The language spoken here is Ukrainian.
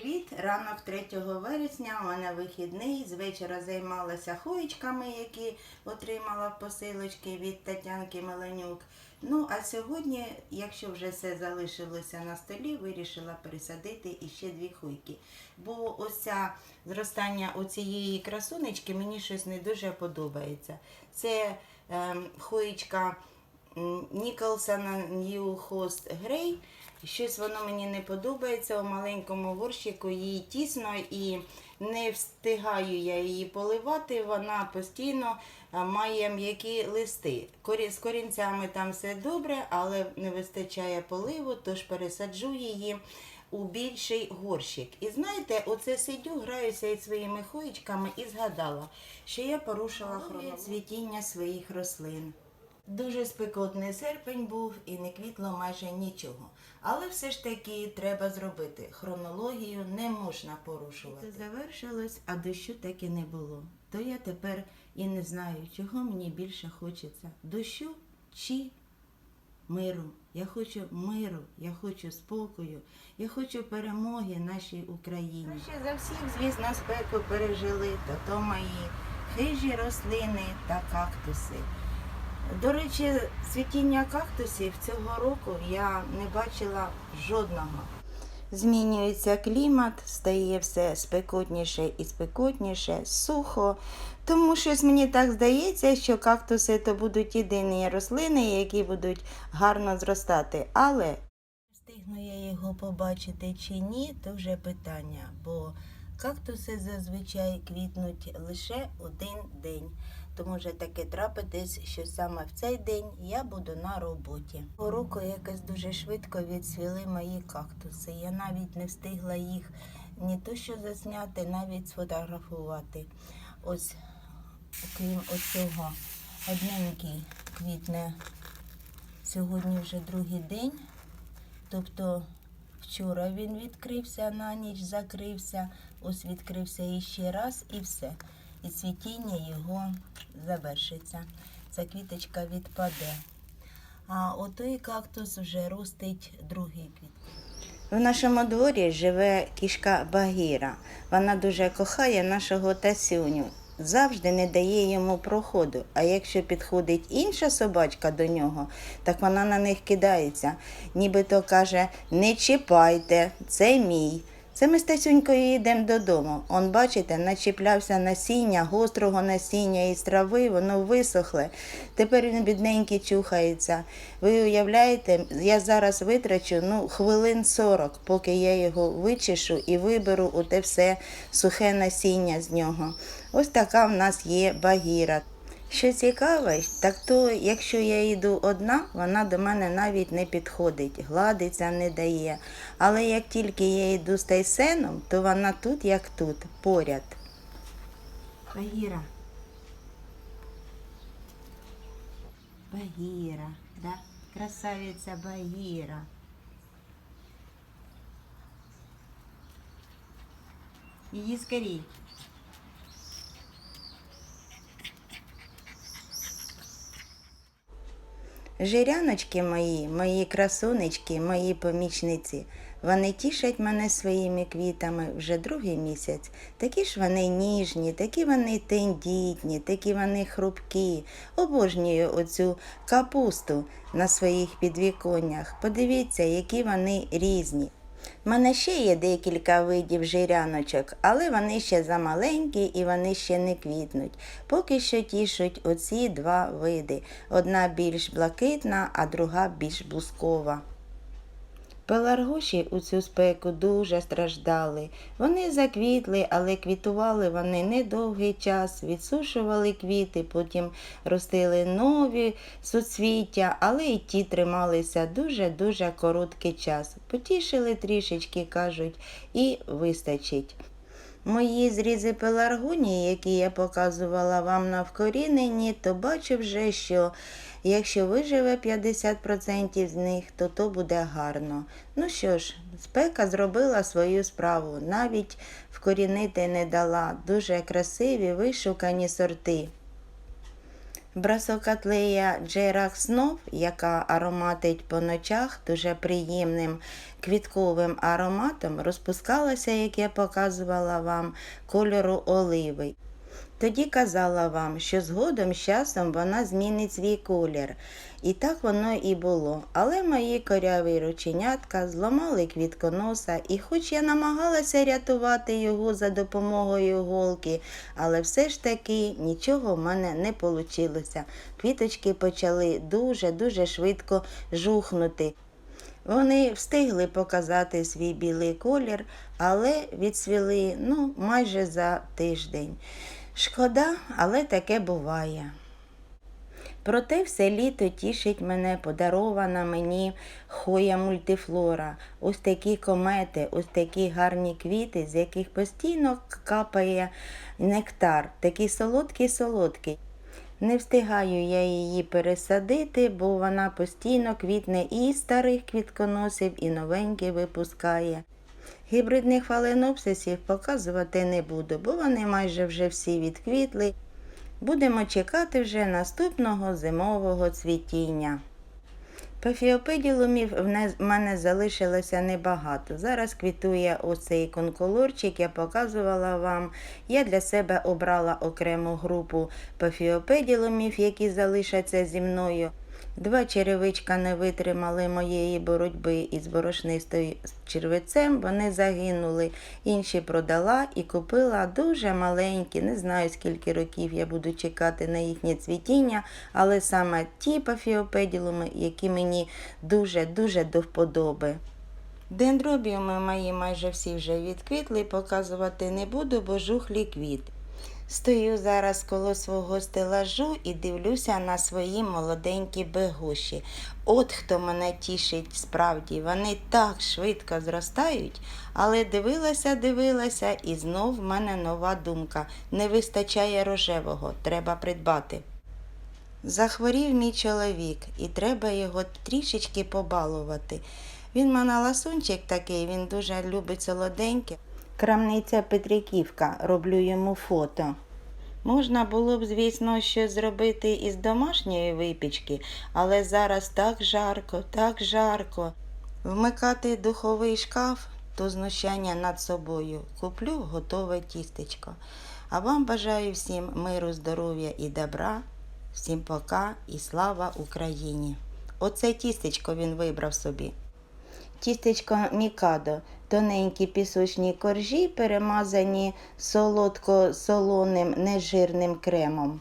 привіт! Ранок 3 вересня у мене вихідний. З вечора займалася хоєчками, які отримала посилочки від Тетянки Меленюк. Ну, а сьогодні, якщо вже все залишилося на столі, вирішила пересадити іще дві хуйки. Бо ось зростання оцієї красунечки мені щось не дуже подобається. Це хоєчка м, Ніколсона Нью Хост Грей. Щось воно мені не подобається. У маленькому горщику їй тісно і не встигаю я її поливати. Вона постійно має м'які листи. З корінцями там все добре, але не вистачає поливу, тож пересаджу її у більший горщик. І знаєте, оце сидю, граюся із своїми хоєчками і згадала, що я порушила хронологію цвітіння своїх рослин. Дуже спекотний серпень був і не квітло майже нічого. Але все ж таки треба зробити. Хронологію не можна порушувати. Це завершилось, а дощу так і не було. То я тепер і не знаю, чого мені більше хочеться. Дощу чи миру. Я хочу миру, я хочу спокою, я хочу перемоги нашій Україні. Ще за всіх, звісно, спеку пережили, то то мої хижі рослини та кактуси. До речі, цвітіння кактусів цього року я не бачила жодного. Змінюється клімат, стає все спекотніше і спекотніше, сухо. Тому щось мені так здається, що кактуси то будуть єдині рослини, які будуть гарно зростати. Але встигну я його побачити чи ні, то вже питання, бо кактуси зазвичай квітнуть лише один день. То може таке трапитись, що саме в цей день я буду на роботі. Цього року якось дуже швидко відсвіли мої кактуси. Я навіть не встигла їх ні то що засняти, навіть сфотографувати. Ось, окрім оцього, одненький квітне сьогодні вже другий день. Тобто вчора він відкрився на ніч, закрився, ось відкрився іще раз і все. І цвітіння його завершиться. Ця квіточка відпаде. А отой кактус вже ростить другий квіт. В нашому дворі живе кішка Багіра. Вона дуже кохає нашого Тасюню. Завжди не дає йому проходу. А якщо підходить інша собачка до нього, так вона на них кидається. Нібито каже: не чіпайте, це мій. Це ми з Тасюнькою йдемо додому. Он, бачите, начіплявся насіння, гострого насіння із трави, воно висохле. Тепер він бідненький чухається. Ви уявляєте, я зараз витрачу ну, хвилин 40, поки я його вичешу і виберу оте все сухе насіння з нього. Ось така в нас є багіра. Що цікаве, так то, якщо я йду одна, вона до мене навіть не підходить, гладиться не дає. Але як тільки я йду з Тайсеном, то вона тут, як тут, поряд. Багіра. Багіра, да? Красавиця Багіра. Її скорій. Жиряночки мої, мої красунечки, мої помічниці, вони тішать мене своїми квітами вже другий місяць. Такі ж вони ніжні, такі вони тендітні, такі вони хрупкі. Обожнюю оцю капусту на своїх підвіконнях. Подивіться, які вони різні. У мене ще є декілька видів жиряночок, але вони ще замаленькі і вони ще не квітнуть. Поки що тішуть оці два види. Одна більш блакитна, а друга більш блускова. Пеларгоші у цю спеку дуже страждали. Вони заквітли, але квітували вони недовгий час, відсушували квіти, потім ростили нові суцвіття, але й ті трималися дуже-дуже короткий час. Потішили трішечки, кажуть, і вистачить. Мої зрізи пеларгонії, які я показувала вам на вкоріненні, то бачу вже, що якщо виживе 50% з них, то то буде гарно. Ну що ж, спека зробила свою справу, навіть вкорінити не дала. Дуже красиві, вишукані сорти. Брасокатлея Джерах Снов, яка ароматить по ночах дуже приємним квітковим ароматом, розпускалася, як я показувала вам, кольору оливи. Тоді казала вам, що згодом з часом вона змінить свій колір. І так воно і було. Але мої коряві рученятка зламали квітконоса, і хоч я намагалася рятувати його за допомогою голки, але все ж таки нічого в мене не вийшло. Квіточки почали дуже-дуже швидко жухнути. Вони встигли показати свій білий колір, але відсвіли ну, майже за тиждень. Шкода, але таке буває. Проте все літо тішить мене подарована мені хоя мультифлора. Ось такі комети, ось такі гарні квіти, з яких постійно капає нектар, такий солодкий-солодкий. Не встигаю я її пересадити, бо вона постійно квітне і старих квітконосів, і новенькі випускає. Гібридних фаленопсисів показувати не буду, бо вони майже вже всі відквітли. Будемо чекати вже наступного зимового цвітіння. Пефіопеділумів в мене залишилося небагато. Зараз квітує оцей конколорчик, я показувала вам. Я для себе обрала окрему групу пефіопеділумів, які залишаться зі мною. Два черевичка не витримали моєї боротьби із борошнистою червецем, вони загинули. Інші продала і купила дуже маленькі. Не знаю, скільки років я буду чекати на їхнє цвітіння, але саме ті пафіопеділуми, які мені дуже-дуже до вподоби. Дендробіуми мої майже всі вже відквітли, показувати не буду, бо жухлі квіт. Стою зараз коло свого стелажу і дивлюся на свої молоденькі бегуші. От хто мене тішить справді, вони так швидко зростають, але дивилася, дивилася, і знов в мене нова думка. Не вистачає рожевого, треба придбати. Захворів мій чоловік, і треба його трішечки побалувати. Він мене ласунчик такий, він дуже любить солоденьке. Крамниця Петриківка, роблю йому фото. Можна було б, звісно, щось зробити із домашньої випічки, але зараз так жарко, так жарко. Вмикати духовий шкаф то знущання над собою. Куплю готове тістечко. А вам бажаю всім миру, здоров'я і добра. Всім пока і слава Україні! Оце тістечко він вибрав собі. Тістечко Мікадо, тоненькі пісочні коржі, перемазані солодко-солоним нежирним кремом.